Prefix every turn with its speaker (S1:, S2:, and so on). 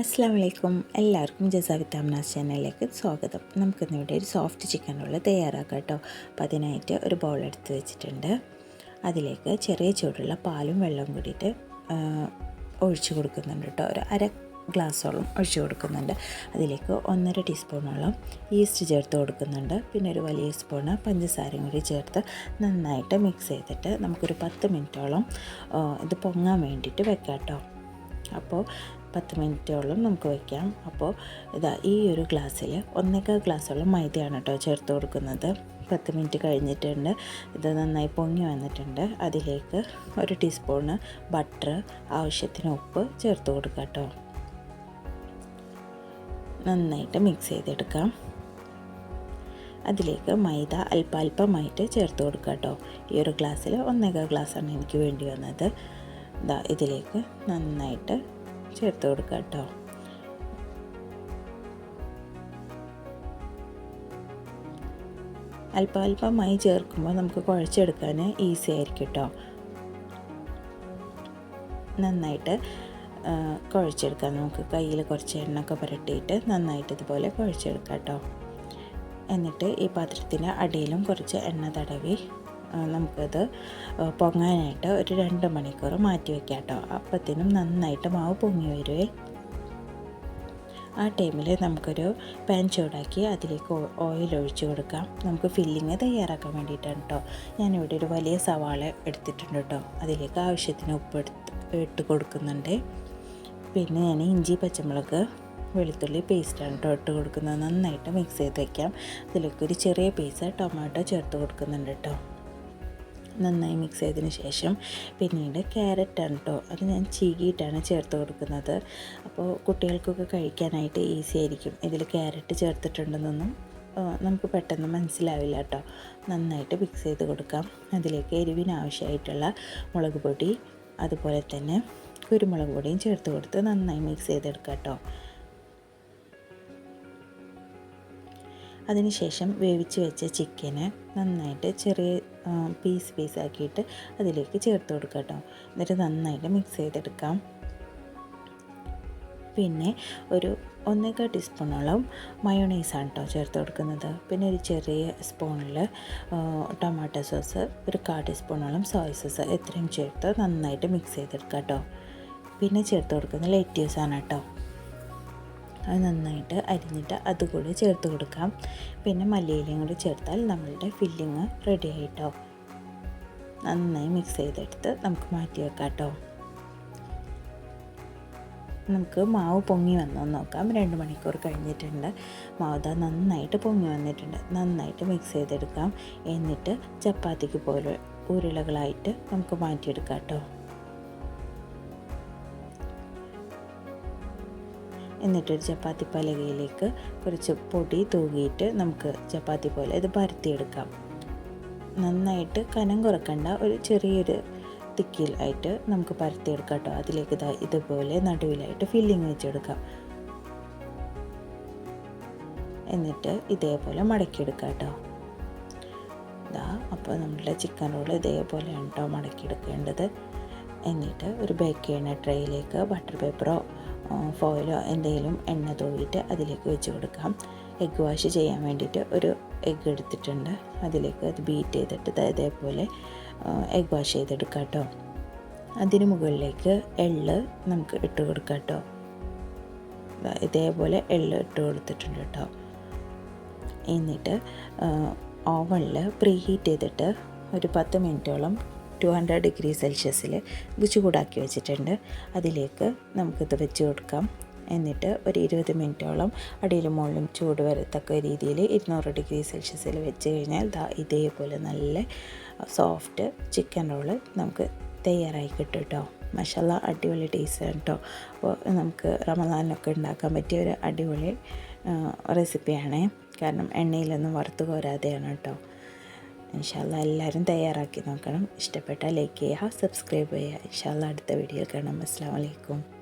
S1: അസ്സാം വലൈക്കും എല്ലാവർക്കും ജസാവിത്താംനാസ് ചാനലിലേക്ക് സ്വാഗതം. നമുക്കിന്നിവിടെ ഒരു സോഫ്റ്റ് ചിക്കൻ റോൾ തയ്യാറാക്കാം കേട്ടോ. അപ്പം അതിനായിട്ട് ഒരു ബൗൾ എടുത്ത് വെച്ചിട്ടുണ്ട്. അതിലേക്ക് ചെറിയ ചൂടുള്ള പാലും വെള്ളവും കൂടിയിട്ട് ഒഴിച്ച് കൊടുക്കുന്നുണ്ട് കേട്ടോ. ഒരു അര ഗ്ലാസ്സോളം ഒഴിച്ചു കൊടുക്കുന്നുണ്ട്. അതിലേക്ക് ഒന്നര ടീസ്പൂണോളം ഈസ്റ്റ് ചേർത്ത് കൊടുക്കുന്നുണ്ട്. പിന്നെ ഒരു വലിയ സ്പൂണ് പഞ്ചസാരയും കൂടി ചേർത്ത് നന്നായിട്ട് മിക്സ് ചെയ്തിട്ട് നമുക്കൊരു പത്ത് മിനിറ്റോളം ഇത് പൊങ്ങാൻ വേണ്ടിയിട്ട് വെക്കാം കേട്ടോ. അപ്പോൾ പത്ത് മിനിറ്റോളം നമുക്ക് വയ്ക്കാം അപ്പോൾ ഇതാ ഈ ഒരു ഗ്ലാസ്സിൽ ഒന്നേക്കാൾ ഗ്ലാസ്സോളം മൈദയാണ് കേട്ടോ ചേർത്ത് കൊടുക്കുന്നത്. പത്ത് മിനിറ്റ് കഴിഞ്ഞിട്ടുണ്ട്. ഇത് നന്നായി പൊങ്ങി വന്നിട്ടുണ്ട്. അതിലേക്ക് ഒരു ടീസ്പൂണ് ബട്ടർ ആവശ്യത്തിന് ഉപ്പ് ചേർത്ത് കൊടുക്കാം കേട്ടോ. നന്നായിട്ട് മിക്സ് ചെയ്തെടുക്കാം. അതിലേക്ക് മൈദ അല്പാൽപമായിട്ട് ചേർത്ത് കൊടുക്കുക കേട്ടോ. ഈ ഒരു ഗ്ലാസ്സിൽ ഒന്നേകാൽ ഗ്ലാസ്സാണ് എനിക്ക് വേണ്ടി വന്നത്. ഇതാ ഇതിലേക്ക് നന്നായിട്ട് ചേർത്ത് കൊടുക്കുക കേട്ടോ. അല്പം ചേർക്കുമ്പോൾ നമുക്ക് കുഴച്ചെടുക്കാൻ ഈസി ആയിരിക്കും കേട്ടോ. നന്നായിട്ട് കുഴച്ചെടുക്കാം. നമുക്ക് കയ്യിൽ കുറച്ച് എണ്ണയൊക്കെ പുരട്ടിയിട്ട് നന്നായിട്ട് ഇതുപോലെ കുഴച്ചെടുക്കാം കേട്ടോ. എന്നിട്ട് ഈ പാത്രത്തിന്റെ അടിയിലും കുറച്ച് എണ്ണ തടവി നമുക്കത് പൊങ്ങാനായിട്ട് ഒരു രണ്ട് മണിക്കൂർ മാറ്റി വയ്ക്കാം കേട്ടോ. അപ്പത്തിനും നന്നായിട്ട് മാവ് പൊങ്ങി വരുവേ. ആ ടൈമിൽ നമുക്കൊരു പാൻ ചൂടാക്കി അതിലേക്ക് ഓയിൽ ഒഴിച്ചു കൊടുക്കാം. നമുക്ക് ഫില്ലിങ് തയ്യാറാക്കാൻ വേണ്ടിയിട്ടാണ് കേട്ടോ ഞാനിവിടെ ഒരു വലിയ സവാള എടുത്തിട്ടുണ്ട് കേട്ടോ അതിലേക്ക് ആവശ്യത്തിന് ഉപ്പ് എടുത്ത് ഇട്ട് കൊടുക്കുന്നുണ്ട്. പിന്നെ ഞാൻ ഇഞ്ചി പച്ചമുളക് വെളുത്തുള്ളി പേസ്റ്റാണ് കേട്ടോ ഇട്ട് കൊടുക്കുന്നത്. നന്നായിട്ട് മിക്സ് ചെയ്ത് വയ്ക്കാം അതിലേക്ക് ഒരു ചെറിയ പീസ് ടൊമാറ്റോ ചേർത്ത് കൊടുക്കുന്നുണ്ട് കേട്ടോ നന്നായി മിക്സ് ചെയ്തതിന് ശേഷം പിന്നീട് ക്യാരറ്റാണ് കേട്ടോ അത് ഞാൻ ചീകിയിട്ടാണ് ചേർത്ത് കൊടുക്കുന്നത്. അപ്പോൾ കുട്ടികൾക്കൊക്കെ കഴിക്കാനായിട്ട് ഈസി ആയിരിക്കും. ഇതിൽ ക്യാരറ്റ് ചേർത്തിട്ടുണ്ടെന്നൊന്നും നമുക്ക് പെട്ടെന്ന് മനസ്സിലാവില്ല കേട്ടോ നന്നായിട്ട് മിക്സ് ചെയ്ത് കൊടുക്കാം. അതിലേക്ക് എരിവിന് ആവശ്യമായിട്ടുള്ള മുളക് പൊടി അതുപോലെ തന്നെ കുരുമുളക് പൊടിയും ചേർത്ത് കൊടുത്ത് നന്നായി മിക്സ് ചെയ്തെടുക്കാം കേട്ടോ അതിനുശേഷം വേവിച്ച് വെച്ച ചിക്കന് നന്നായിട്ട് ചെറിയ പീസ് പീസ് ആക്കിയിട്ട് അതിലേക്ക് ചേർത്ത് കൊടുക്കുക കേട്ടോ. എന്നിട്ട് നന്നായിട്ട് മിക്സ് ചെയ്തെടുക്കാം. പിന്നെ ഒരു ഒന്നേക്കാൾ ടീസ്പൂണോളം മയോണൈസാണ് കേട്ടോ ചേർത്ത് കൊടുക്കുന്നത്. പിന്നെ ഒരു ചെറിയ സ്പൂണിൽ ടൊമാറ്റോ സോസ് ഒരു കാ ടീസ്പൂണോളം സോയ സോസ് ഇത്രയും ചേർത്ത് നന്നായിട്ട് മിക്സ് ചെയ്തെടുക്കാം കേട്ടോ. പിന്നെ ചേർത്ത് കൊടുക്കുന്നത് ലെറ്റ്യൂസാണ് കേട്ടോ. അത് നന്നായിട്ട് അരിഞ്ഞിട്ട് അതുകൂടി ചേർത്ത് കൊടുക്കാം. പിന്നെ മല്ലിയിലയും കൂടി ചേർത്താൽ നമ്മളുടെ ഫില്ലിങ് റെഡി ആയിട്ടോ. നന്നായി മിക്സ് ചെയ്തെടുത്ത് നമുക്ക് മാറ്റി വെക്കാം കേട്ടോ നമുക്ക് മാവ് പൊങ്ങി വന്നോ നോക്കാം. രണ്ട് മണിക്കൂർ കഴിഞ്ഞിട്ടുണ്ട്. മാവ് നന്നായിട്ട് പൊങ്ങി വന്നിട്ടുണ്ട്. നന്നായിട്ട് മിക്സ് ചെയ്തെടുക്കാം. എന്നിട്ട് ചപ്പാത്തിക്ക് പോലെ ഉരുളകളായിട്ട് നമുക്ക് മാറ്റിയെടുക്കാം കേട്ടോ. എന്നിട്ടൊരു ചപ്പാത്തി പലകയിലേക്ക് കുറച്ച് പൊടി തൂകിയിട്ട് നമുക്ക് ചപ്പാത്തി പോലെ ഇത് പരത്തിയെടുക്കാം. നന്നായിട്ട് കനം കുറക്കണ്ട ഒരു ചെറിയൊരു തിക്കിലായിട്ട് നമുക്ക് പരത്തിയെടുക്കാം കേട്ടോ. അതിലേക്ക് ഇതാ ഇതുപോലെ നടുവിലായിട്ട് ഫില്ലിങ് വെച്ചെടുക്കാം. എന്നിട്ട് ഇതേപോലെ മടക്കിയെടുക്കാം കേട്ടോ. ഇതാ അപ്പോൾ നമ്മുടെ ചിക്കൻ റോൾ ഇതേപോലെയാണ് കേട്ടോ മടക്കിയെടുക്കേണ്ടത്. എന്നിട്ട് ഒരു ബേക്ക് ചെയ്യുന്ന ട്രേയിലേക്ക് ബട്ടർ പേപ്പറോ ഫോയിലോ എന്തെങ്കിലും എണ്ണ തൂവിയിട്ട് അതിലേക്ക് വെച്ച് കൊടുക്കാം. എഗ്ഗ് വാഷ് ചെയ്യാൻ വേണ്ടിയിട്ട് ഒരു എഗ്ഗ് എടുത്തിട്ടുണ്ട്. അതിലേക്ക് അത് ബീറ്റ് ചെയ്തിട്ട് ഇതേപോലെ എഗ്ഗ് വാഷ് ചെയ്തെടുക്കാം കേട്ടോ. അതിന് മുകളിലേക്ക് എള്ള് നമുക്ക് ഇട്ട് കൊടുക്കാം കേട്ടോ. ഇതേപോലെ എള്ള് ഇട്ട് കൊടുത്തിട്ടുണ്ട് കേട്ടോ. എന്നിട്ട് ഓവണിൽ പ്രീ ഹീറ്റ് ചെയ്തിട്ട് ഒരു പത്ത് മിനിറ്റോളം ടു ഹൺഡ്രഡ് ഡിഗ്രി സെൽഷ്യസിൽ ചൂടാക്കി വെച്ചിട്ടുണ്ട്. അതിലേക്ക് നമുക്കിത് വെച്ച് കൊടുക്കാം. എന്നിട്ട് ഒരു ഇരുപത് മിനിറ്റോളം അടിയിലും മുകളിലും ചൂട് വരത്തക്ക രീതിയിൽ ഇരുന്നൂറ് ഡിഗ്രി സെൽഷ്യസിൽ വെച്ച് കഴിഞ്ഞാൽ ദാ ഇതേപോലെ നല്ല സോഫ്റ്റ് ചിക്കൻ റോൾ നമുക്ക് തയ്യാറായി കിട്ടും കേട്ടോ മഷാല അടിപൊളി ടേസ്റ്റാണ് കേട്ടോ അപ്പോൾ നമുക്ക് റമദാനൊക്കെ ഉണ്ടാക്കാൻ പറ്റിയ ഒരു അടിപൊളി റെസിപ്പിയാണ് കാരണം എണ്ണയിലൊന്നും വറുത്ത് പോരാതെയാണ് കേട്ടോ ഇൻഷാല്ല എല്ലാവരും തയ്യാറാക്കി നോക്കണം. ഇഷ്ടപ്പെട്ടാൽ ലൈക്ക് ചെയ്യുക സബ്സ്ക്രൈബ് ചെയ്യുക. ഇൻഷാല്ല അടുത്ത വീഡിയോ കാണാം. അസ്സാം വലൈക്കും